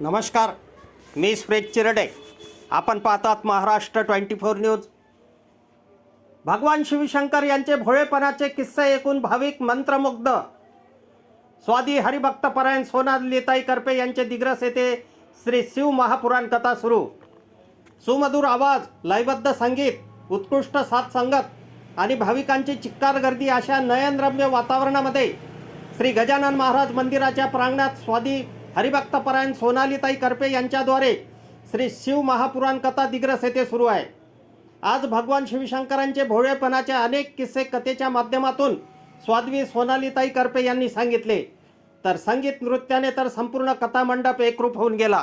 नमस्कार मी स्प्रेज चिरडे. आपण पाहतात महाराष्ट्र ट्वेंटी फोर न्यूज. भगवान शिवशंकर यांचे भोळेपणाचे किस्से ऐकून भाविक मंत्रमुग्ध. स्वादी हरिभक्तपरायण सोनालीताई करपे यांचे दिग्रस येथे श्री शिव महापुराण कथा सुरू. सुमधुर आवाज लयबद्ध संगीत उत्कृष्ट साथ संगत आणि भाविकांची चिक्कार गर्दी अशा नयनरम्य वातावरणामध्ये श्री गजानन महाराज मंदिराच्या प्रांगणात स्वादी हरिभक्तपरायण सोनालीताई करपे यांच्याद्वारे श्री शिव महापुराण कथा दिग्रस येथे सुरू आहे. आज भगवान शिवशंकरांचे भोळेपणाचे अनेक किस्से कथेच्या माध्यमातून स्वाद्वी सोनालीताई करपे यांनी सांगितले. तर संगीत नृत्याने तर संपूर्ण कथा मंडप एकरूप होऊन गेला.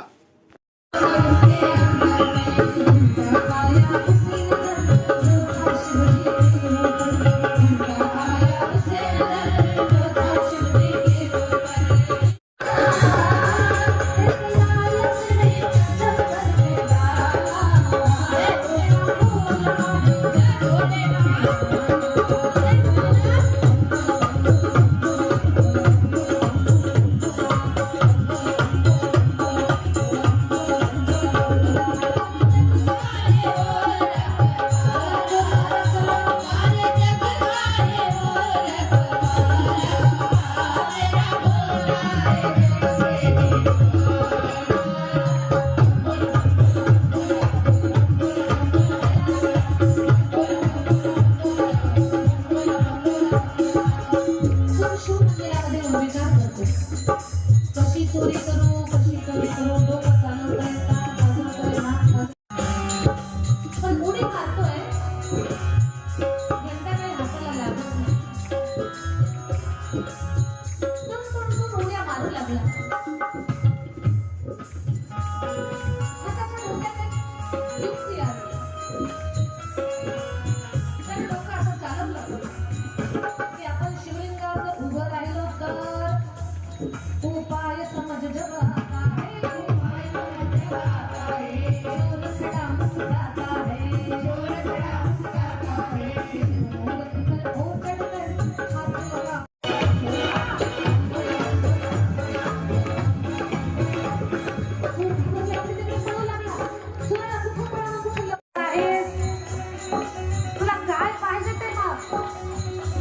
करतो कशी चोरी करू कशी चोरी करू डोकं चालवता नाक पण उडी मारतोय यंदा काही हाताला लागत नाही. उड्या मारू लागला? डोक्यात युक्ती आली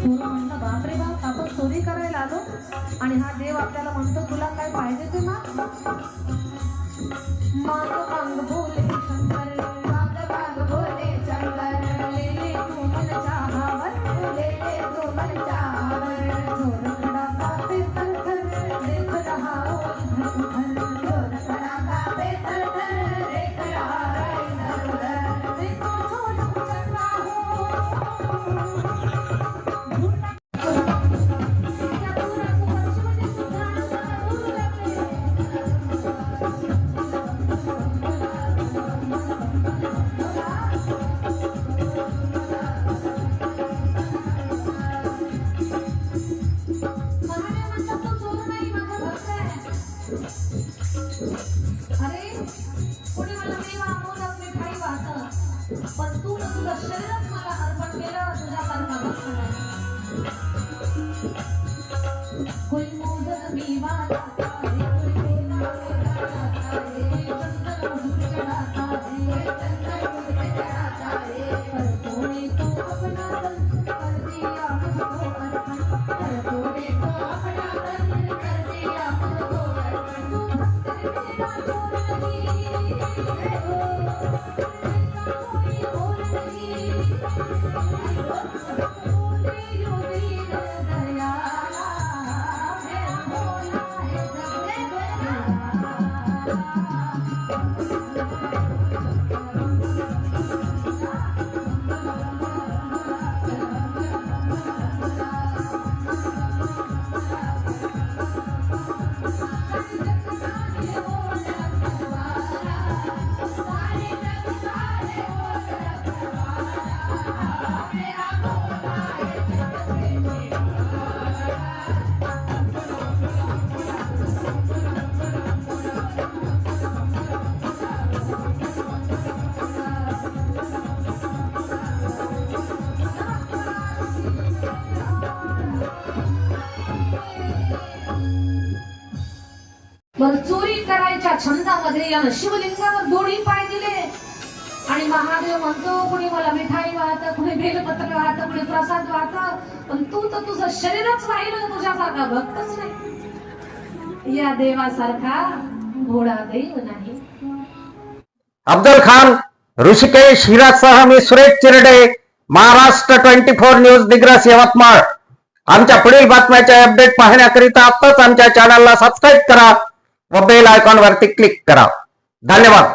पोरं म्हणलं बापरे बाप आपण चोरी करायला आलो आणि हा देव आपल्याला म्हणतो तुला काय पाहिजे ते माग कोई मोदक मी वाला पण चोरी करायच्या छंदामध्ये यानं शिवलिंगावर दोन्ही पाय दिले. आणि महादेव म्हणतो कुणी मला मिठाई वाहत कुणी बेलपत्र वाहत कुणी प्रसाद वाहत पण तू तर तुझं शरीरच राहिलं तुझ्यासारखा भक्तच नाही. या देवासारखा घोडा देव नाही. अब्दुल खान ऋषिकेश हिरासह मी Suresh Chirde Maharashtra twenty four News Digras Yavatmal. आमच्या पुढील बातम्याचे अपडेट पाहण्याकरिता आत्ताच आमच्या चॅनलला सबस्क्राईब करा. व बेल आयकॉन वरती क्लिक करा धन्यवाद.